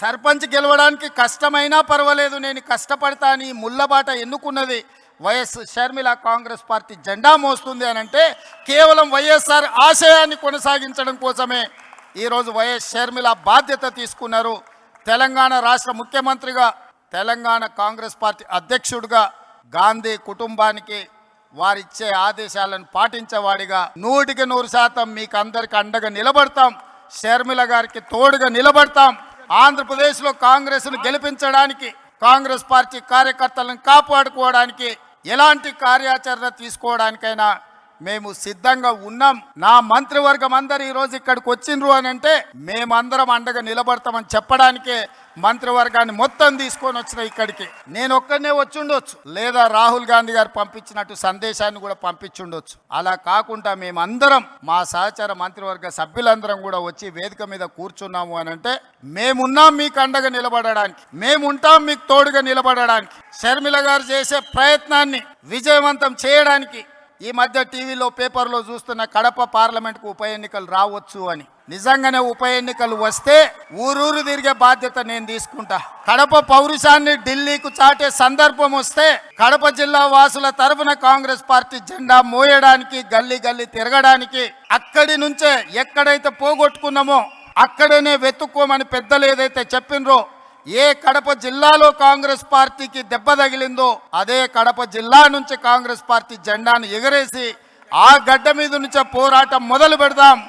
సర్పంచ్ గెలవడానికి కష్టమైనా పర్వాలేదు నేను కష్టపడతా అని ముళ్ళబాట ఎన్నుకున్నది వైఎస్ షర్మిల కాంగ్రెస్ పార్టీ జెండా మోస్తుంది అని అంటే కేవలం వైఎస్ఆర్ ఆశయాన్ని కొనసాగించడం కోసమే ఈరోజు వైఎస్ షర్మిల బాధ్యత తీసుకున్నారు. తెలంగాణ రాష్ట్ర ముఖ్యమంత్రిగా తెలంగాణ కాంగ్రెస్ పార్టీ అధ్యక్షుడిగా గాంధీ కుటుంబానికి వారిచ్చే ఆదేశాలను పాటించేవాడిగా నూటికి నూరు శాతం మీకు అందరికి అండగా నిలబడతాం. షర్మిల గారికి తోడుగా నిలబడతాం. ఆంధ్రప్రదేశ్లో కాంగ్రెస్ను గెలిపించడానికి కాంగ్రెస్ పార్టీ కార్యకర్తలను కాపాడుకోవడానికి ఎలాంటి కార్యాచరణ తీసుకోవడానికైనా మేము సిద్ధంగా ఉన్నాం. నా మంత్రివర్గం అందరు ఈరోజు ఇక్కడికి వచ్చిండ్రు అని అంటే మేమందరం అండగా నిలబడతామని చెప్పడానికే మంత్రివర్గాన్ని మొత్తం తీసుకొని వచ్చిన ఇక్కడికి. నేను ఒక్కడనే వచ్చిండొచ్చు. లేదా రాహుల్ గాంధీ గారు పంపించినట్టు సందేశాన్ని కూడా పంపించుండొచ్చు. అలా కాకుండా మేమందరం మా సహచార మంత్రివర్గ సభ్యులందరం కూడా వచ్చి వేదిక మీద కూర్చున్నాము అని అంటే మేమున్నాం మీకు అండగా నిలబడడానికి. మేముంటాం మీకు తోడుగా నిలబడడానికి. షర్మిల గారు చేసే ప్రయత్నాన్ని విజయవంతం చేయడానికి ఈ మధ్య టీవీలో పేపర్లో చూస్తున్న కడప పార్లమెంట్కు ఉప ఎన్నికలు రావచ్చు అని. నిజంగానే ఉప ఎన్నికలు వస్తే ఊరూరు తిరిగే బాధ్యత నేను తీసుకుంటా. కడప పౌరుషాన్ని ఢిల్లీకు చాటే సందర్భం వస్తే కడప జిల్లా వాసుల తరఫున కాంగ్రెస్ పార్టీ జెండా మోయడానికి గల్లీ గల్లీ తిరగడానికి అక్కడి నుంచే ఎక్కడైతే పోగొట్టుకున్నామో అక్కడనే వెతుక్కోమని పెద్దలు ఏదైతే చెప్పినరో ఏ కడప జిల్లాలో కాంగ్రెస్ పార్టీకి దెబ్బ తగిలిందో అదే కడప జిల్లా నుంచి కాంగ్రెస్ పార్టీ జెండాను ఎగరేసి ఆ గడ్డ మీద నుంచే పోరాటం మొదలు పెడదాం.